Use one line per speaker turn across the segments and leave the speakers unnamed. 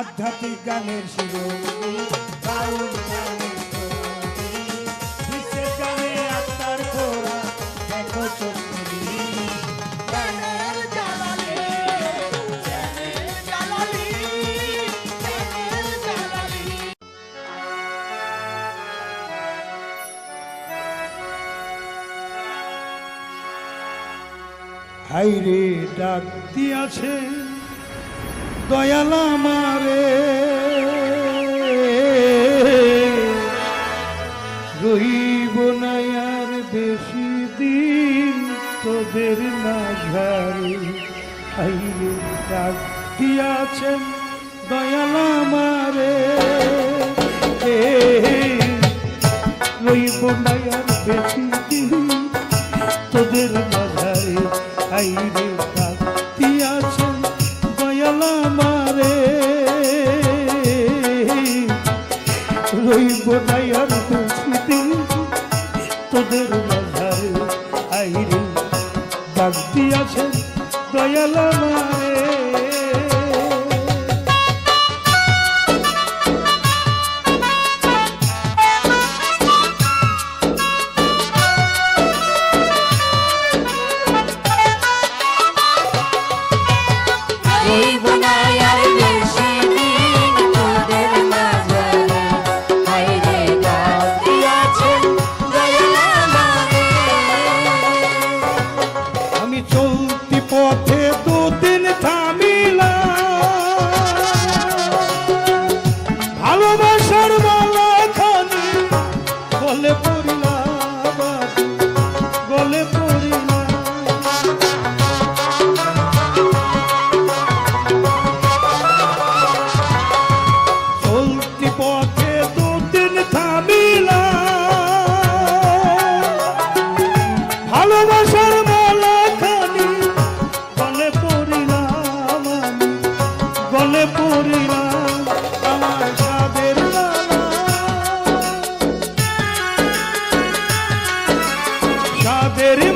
আধ্যাত্মিক গানের শিরোমণি বাউল গানের বিশ্বের গানে আত্মার খোরা হাইরে ডাক দিয়াছে। দয়াল আমারে। রহিব না আর বেশি দিন তোদের মাঝারে। হাইরে ডাক দিয়াছেন দয়াল আমারে। রইব না আর বেশি দিন তোদের না মাঝারে। আইরে তোদের মাঝারে। আইরে ডাক দিয়াছেন দয়াল
রইব
গলে পড়িলাম
teremos.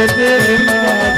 না